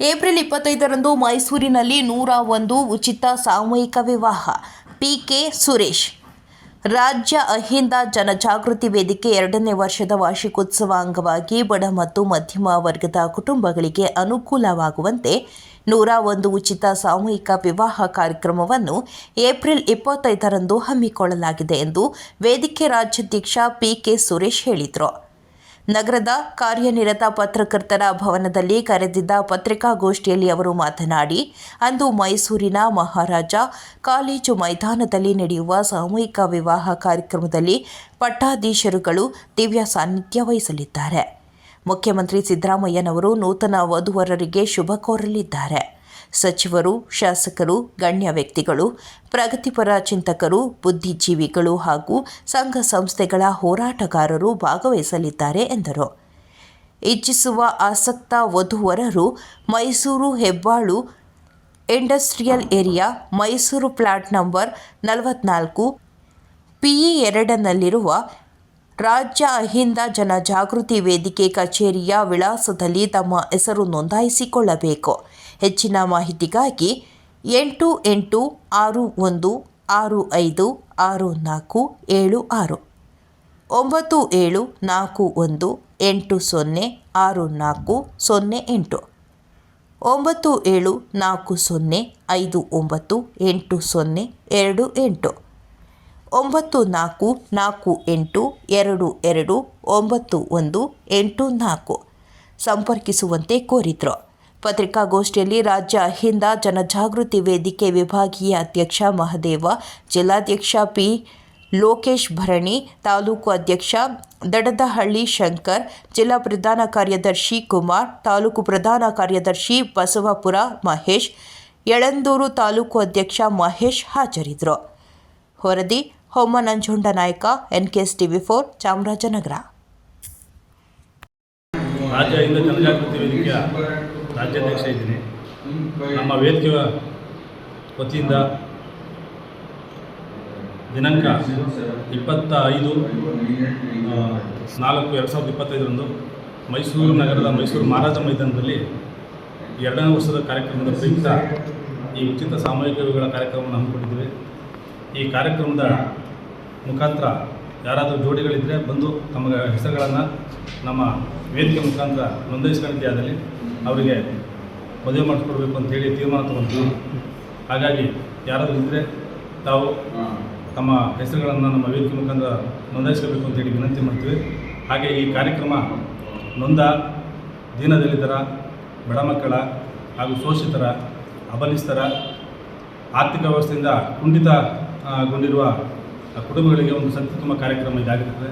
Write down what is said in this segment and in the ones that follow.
April ಇಪ್ಪತ್ತೈದರಂದು ಮೈಸೂರಿನಲ್ಲಿ ನೂರ ಒಂದು ಉಚಿತ ಸಾಮೂಹಿಕ ವಿವಾಹ. P K Suresh. ರಾಜ್ಯ ಅಹಿಂದ ಜನಜಾಗೃತಿ ವೇದಿಕೆ ಎರಡನೇ ವರ್ಷದ ವಾರ್ಷಿಕೋತ್ಸವ ಅಂಗವಾಗಿ ಬಡ ಮತ್ತು ಮಧ್ಯಮ ವರ್ಗದ ಕುಟುಂಬಗಳಿಗೆ ಅನುಕೂಲವಾಗುವಂತೆ ನೂರ ಒಂದು ಉಚಿತ ಸಾಮೂಹಿಕ ವಿವಾಹ ಕಾರ್ಯಕ್ರಮವನ್ನು ಏಪ್ರಿಲ್ ಇಪ್ಪತ್ತೈದರಂದು ಹಮ್ಮಿಕೊಳ್ಳಲಾಗಿದೆ ಎಂದು ವೇದಿಕೆ ರಾಜ್ಯಾಧ್ಯಕ್ಷ ಪಿಕೆ ಸುರೇಶ್ ಹೇಳಿದರು. ನಗರದ ಕಾರ್ಯನಿರತ ಪತ್ರಕರ್ತರ ಭವನದಲ್ಲಿ ಕರೆದಿದ್ದ ಪತ್ರಿಕಾಗೋಷ್ಠಿಯಲ್ಲಿ ಅವರು ಮಾತನಾಡಿ, ಅಂದು ಮೈಸೂರಿನ ಮಹಾರಾಜ ಕಾಲೇಜು ಮೈದಾನದಲ್ಲಿ ನಡೆಯುವ ಸಾಮೂಹಿಕ ವಿವಾಹ ಕಾರ್ಯಕ್ರಮದಲ್ಲಿ ಪಟ್ಟಾಧೀಶರುಗಳು ದಿವ್ಯ ಸಾನ್ನಿಧ್ಯ ವಹಿಸಲಿದ್ದಾರೆ. ಮುಖ್ಯಮಂತ್ರಿ ಸಿದ್ದರಾಮಯ್ಯನವರು ನೂತನ ವಧುವರರಿಗೆ ಶುಭ ಕೋರಲಿದ್ದಾರೆ. ಸಚಿವರು, ಶಾಸಕರು, ಗಣ್ಯ ವ್ಯಕ್ತಿಗಳು, ಪ್ರಗತಿಪರ ಚಿಂತಕರು, ಬುದ್ಧಿಜೀವಿಗಳು ಹಾಗೂ ಸಂಘ ಸಂಸ್ಥೆಗಳ ಹೋರಾಟಗಾರರು ಭಾಗವಹಿಸಲಿದ್ದಾರೆ ಎಂದರು. ಇಚ್ಛಿಸುವ ಆಸಕ್ತ ವಧುವರರು Mysuru Hebbal industrial area Mysuru plot number ನಲವತ್ನಾಲ್ಕು, ಪಿಇ ಎರಡನಲ್ಲಿರುವ ರಾಜ್ಯ ಅಹಿಂದ ಜನಜಾಗೃತಿ ವೇದಿಕೆ ಕಚೇರಿಯ ವಿಳಾಸದಲ್ಲಿ ತಮ್ಮ ಹೆಸರು ನೋಂದಾಯಿಸಿಕೊಳ್ಳಬೇಕು. ಹೆಚ್ಚಿನ ಮಾಹಿತಿಗಾಗಿ ಎಂಟು ಎಂಟು ಆರು ಒಂದು ಆರು ಐದು ಆರು ನಾಲ್ಕು ಏಳು ಆರು. ಒಂಬತ್ತು ಏಳು ನಾಲ್ಕು ಒಂದು ಎಂಟು ಸೊನ್ನೆ ಆರು ನಾಲ್ಕು ಸೊನ್ನೆ ಎಂಟು. ಒಂಬತ್ತು ಏಳು ನಾಲ್ಕು ಸೊನ್ನೆ ಐದು ಒಂಬತ್ತು ಎಂಟು ಸೊನ್ನೆ ಎರಡು ಎಂಟು. ಒಂಬತ್ತು ನಾಲ್ಕು ನಾಲ್ಕು ಎಂಟು ಎರಡು ಎರಡು ಒಂಬತ್ತು ಒಂದು ಎಂಟು ನಾಲ್ಕು. ಸಂಪರ್ಕಿಸುವಂತೆ ಕೋರಿದ್ರು. ಪತ್ರಿಕಾಗೋಷ್ಠಿಯಲ್ಲಿ ರಾಜ್ಯ ಅಹಿಂದ ಜನಜಾಗೃತಿ ವೇದಿಕೆ ವಿಭಾಗೀಯ ಅಧ್ಯಕ್ಷ ಮಹದೇವ, ಜಿಲ್ಲಾಧ್ಯಕ್ಷ ಪಿ ಲೋಕೇಶ್ ಭರಣಿ, ತಾಲೂಕು ಅಧ್ಯಕ್ಷ ದಡದಹಳ್ಳಿ ಶಂಕರ್, ಜಿಲ್ಲಾ ಪ್ರಧಾನ ಕಾರ್ಯದರ್ಶಿ ಕುಮಾರ್, ತಾಲೂಕು ಪ್ರಧಾನ ಕಾರ್ಯದರ್ಶಿ ಬಸವಾಪುರ ಮಹೇಶ್, ಯಳಂದೂರು ತಾಲೂಕು ಅಧ್ಯಕ್ಷ ಮಹೇಶ್ ಹಾಜರಿದ್ದರು. ಹೊರದಿ ಹೊಮ್ಮ ನಂಜುಂಡ ನಾಯಕ, ಎನ್ಕೆಎಸ್ ಟಿವಿ ಫೋರ್, ಚಾಮರಾಜನಗರ. ರಾಜ್ಯಾಧ್ಯಕ್ಷ ಇದ್ದೀನಿ. ನಮ್ಮ ವೇದಿಕೆಯ ವತಿಯಿಂದ ದಿನಾಂಕ ಇಪ್ಪತ್ತ ಐದು ನಾಲ್ಕು ಎರಡು ಸಾವಿರದ ಇಪ್ಪತ್ತೈದರಂದು ಮೈಸೂರು ನಗರದ ಮೈಸೂರು ಮಹಾರಾಜ ಮೈದಾನದಲ್ಲಿ ಎರಡನೇ ವರ್ಷದ ಕಾರ್ಯಕ್ರಮದ ಪ್ರಯುಕ್ತ ಈ ಉಚಿತ ಸಾಮೂಹಿಕ ಕಾರ್ಯಕ್ರಮವನ್ನು ಹಮ್ಮಿಕೊಂಡಿದ್ದೇವೆ. ಈ ಕಾರ್ಯಕ್ರಮದ ಮುಖಾಂತರ ಯಾರಾದರೂ ಜೋಡಿಗಳಿದ್ದರೆ ಬಂದು ತಮ್ಮ ಹೆಸರುಗಳನ್ನು ನಮ್ಮ ವೇದಿಕೆ ಮುಖಾಂತರ ನೋಂದಾಯಿಸ್ಕೊಂಡಿದ್ದೇ ಆದಲ್ಲಿ ಅವರಿಗೆ ಮದುವೆ ಮಾಡಿಸ್ಕೊಡ್ಬೇಕು ಅಂತೇಳಿ ತೀರ್ಮಾನ ತಗೊಂಡು ಹಾಗಾಗಿ ಯಾರಾದರೂ ಇದ್ದರೆ ತಾವು ತಮ್ಮ ಹೆಸರುಗಳನ್ನು ನಮ್ಮ ವೇದಿಕೆ ಮುಖಾಂತರ ನೋಂದಾಯಿಸ್ಕೋಬೇಕು ಅಂತೇಳಿ ವಿನಂತಿ ಮಾಡ್ತೀವಿ. ಹಾಗೆ ಈ ಕಾರ್ಯಕ್ರಮ ನೊಂದ ದೀನದಲಿತರ, ಬಡ ಮಕ್ಕಳ ಹಾಗೂ ಶೋಷಿತರ, ಅಬಲಿಸ್ತರ ಆರ್ಥಿಕ ವ್ಯವಸ್ಥೆಯಿಂದ ಕುಂಠಿತಗೊಂಡಿರುವ ಕುಟುಂಬಗಳಿಗೆ ಒಂದು ಶಕ್ತಿ ತುಂಬ ಕಾರ್ಯಕ್ರಮ ಇದಾಗಿರ್ತದೆ.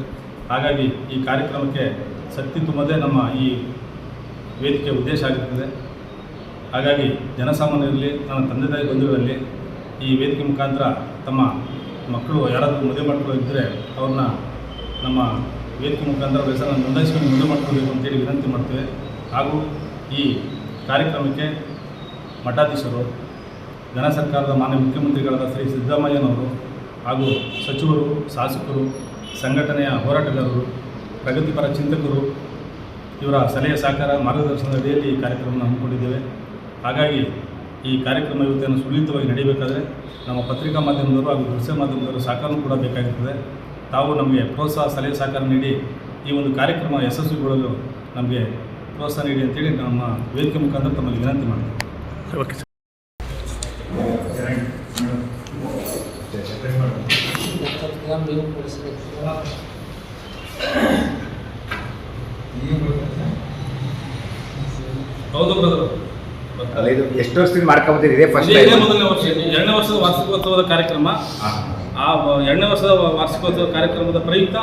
ಹಾಗಾಗಿ ಈ ಕಾರ್ಯಕ್ರಮಕ್ಕೆ ಶಕ್ತಿ ತುಂಬದೇ ನಮ್ಮ ಈ ವೇದಿಕೆ ಉದ್ದೇಶ ಆಗಿರ್ತದೆ. ಹಾಗಾಗಿ ಜನಸಾಮಾನ್ಯರಲ್ಲಿ, ನನ್ನ ತಂದೆ ತಾಯಿ ಬಂಧುಗಳಲ್ಲಿ ಈ ವೇದಿಕೆ ಮುಖಾಂತರ ತಮ್ಮ ಮಕ್ಕಳು ಯಾರಾದರೂ ಮದುವೆ ಮಾಡ್ಕೊಳ್ಳೋ ಇದ್ದರೆ ಅವ್ರನ್ನ ನಮ್ಮ ವೇದಿಕೆ ಮುಖಾಂತರ ಹೆಸರನ್ನು ನೋಂದಾಯಿಸ್ಕೊಂಡು ಮದುವೆ ಮಾಡ್ಕೊಳ್ಬೇಕು ಅಂತೇಳಿ ವಿನಂತಿ ಮಾಡ್ತೇವೆ. ಹಾಗೂ ಈ ಕಾರ್ಯಕ್ರಮಕ್ಕೆ ಮಠಾಧೀಶರು ಜನ ಸರ್ಕಾರದ ಮಾನ್ಯ ಮುಖ್ಯಮಂತ್ರಿಗಳಾದ ಶ್ರೀ ಸಿದ್ದರಾಮಯ್ಯನವರು ಹಾಗೂ ಸಚಿವರು, ಶಾಸಕರು, ಸಂಘಟನೆಯ ಹೋರಾಟಗಾರರು, ಪ್ರಗತಿಪರ ಚಿಂತಕರು ಇವರ ಸಲಹೆ ಸಹಕಾರ ಮಾರ್ಗದರ್ಶನದ ಅಡಿಯಲ್ಲಿ ಈ ಕಾರ್ಯಕ್ರಮವನ್ನು ಹಮ್ಮಿಕೊಂಡಿದ್ದೇವೆ. ಹಾಗಾಗಿ ಈ ಕಾರ್ಯಕ್ರಮ ಇವತ್ತೇನು ಸುಲಲಿತವಾಗಿ ನಡೆಯಬೇಕಾದರೆ ನಮ್ಮ ಪತ್ರಿಕಾ ಮಾಧ್ಯಮದವರು ಹಾಗೂ ದೃಶ್ಯ ಮಾಧ್ಯಮದವರು ಸಹಕಾರವೂ ಕೂಡ ಬೇಕಾಗಿರ್ತದೆ. ತಾವು ನಮಗೆ ಪ್ರೋತ್ಸಾಹ, ಸಲಹೆ, ಸಹಕಾರ ನೀಡಿ ಈ ಒಂದು ಕಾರ್ಯಕ್ರಮ ಯಶಸ್ವಿಗೊಳ್ಳಲು ನಮಗೆ ಪ್ರೋತ್ಸಾಹ ನೀಡಿ ಅಂತೇಳಿ ನಮ್ಮ ವೇದಿಕೆ ಮುಖಾಂತರ ತಮ್ಮಲ್ಲಿ ವಿನಂತಿ ಸರ್ ಹೌದು ಬ್ರದರ್ ಅಲ್ಲ ಇದು ಎಷ್ಟು ವರ್ಷದಿಂದ ಮಾಡ್ಕೊಂಬತ್ತೀರಿ ಇದೇ ಫಸ್ಟ್ ಇದೇ ಮೊದಲನೇ ವರ್ಷ. ಎರಡನೇ ವರ್ಷದ ವಾರ್ಷಿಕೋತ್ಸವದ ಕಾರ್ಯಕ್ರಮ. ಆ ವ- ಎರಡನೇ ವರ್ಷದ ವಾರ್ಷಿಕೋತ್ಸವ ಕಾರ್ಯಕ್ರಮದ ಪ್ರಯುಕ್ತ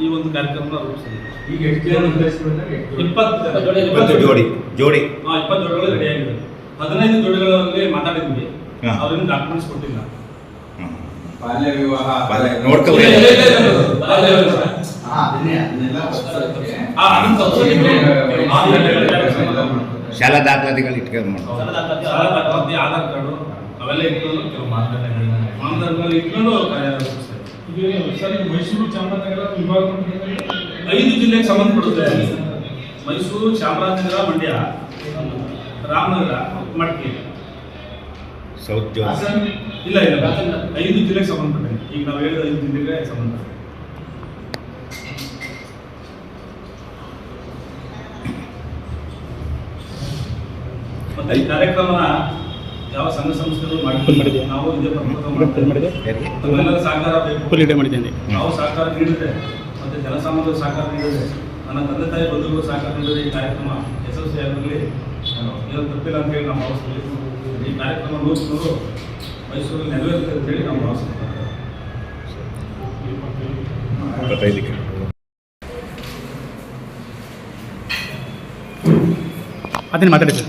ಈ ಒಂದು ಕಾರ್ಯಕ್ರಮ ರೂಪಿಸಿದೆ. ಈಗ ಎಷ್ಟು ಜನ ಉದ್ದೇಶಿಸಿದ್ದಾರೆ? ಇಪ್ಪತ್ತು ಇವತ್ತು ಜೋಡಿ ಜೋಡಿ. ಹಾ, ಇಪ್ಪತ್ತು ಜೋಡಿಗಳು ರೆಡಿ ಆಗಿದೆ ಹದಿನೈದು ಜೋಡಿಗಳಲ್ಲಿ ಮಾತಾಡಿದ್ವಿ. ಹಾ. ಅವ್ರಿಂದ ಡಾಕ್ಯುಮೆಂಟ್ಸ್ ಕೊಟ್ಟಿಲ್ಲ. ಬಾಲ್ಯ ವಿವಾಹ ಬಾಲ್ಯ. ಶಾಲಾ ದಾಖಲಾತಿಗಳು ಇಟ್ಕೊಂಡು ಮಾಡಿ ಆಧಾರ್ ಕಾರ್ಡು ಅವೆಲ್ಲ ಇಟ್ಕೊಂಡು ಕೆಲವು ಮಾನದಂಡಗಳನ್ನ ಮಾನದಂಡಗಳು ಇಟ್ಕೊಂಡು ಮೈಸೂರು ಚಾಮರಾಜನಗರ ವಿಭಾಗ ಐದು ಜಿಲ್ಲೆಗೆ ಸಂಬಂಧಪಡುತ್ತೆ. ಮೈಸೂರು ಚಾಮರಾಜನಗರ ಮಂಡ್ಯ ರಾಮನಗರ ಮಡಿಕೇರಿ ಸೌತ್ ಇಲ್ಲ ಇಲ್ಲ ಐದು ಜಿಲ್ಲೆಗೆ ಸಂಬಂಧಪಟ್ಟಿದೆ ಈಗ ನಾವು ಹೇಳಿದ ಐದು ಜಿಲ್ಲೆಗೆ ಸಂಬಂಧಪಟ್ಟಿದೆ ಮತ್ತೆ ಈ ಕಾರ್ಯಕ್ರಮನ ಯಾವ ಸಂಘ ಸಂಸ್ಥೆಗಳು ಮಾಡಿ ನಾವು ಇದೇ ಪ್ರಮುಖ ಸಹಕಾರ ಬೇಕು. ಮಾಡಿದ್ದೇನೆ. ನಾವು ಸಹಕಾರ ನೀಡಿದ್ರೆ ಮತ್ತೆ ಜನಸಾಮಾನ್ಯರು ಸಹಕಾರ ನೀಡಿದ್ರೆ ನನ್ನ ತಂದೆ ತಾಯಿ ಬಂಧುಗಳು ಸಹಕಾರ ನೀಡಿದ್ರೆ ಈ ಕಾರ್ಯಕ್ರಮ ಯಶಸ್ವಿಯಾಗಲಿ. ಆಗಿರಲಿ ತಪ್ಪಿಲ್ಲ ಅಂತ ಹೇಳಿ ನಾವು ಭಾವಿಸ್ತೀವಿ ಈ ಕಾರ್ಯಕ್ರಮ ನೂರು ಮೈಸೂರಲ್ಲಿ ನೆರವೇರುತ್ತೆ ಅಂತ ಹೇಳಿ ನಾವು ಭಾವಿಸ್ತೀವಿ. ಅದನ್ನು ಅದನ್ನೇ ಮಾತಾಡಿ ಸರ್.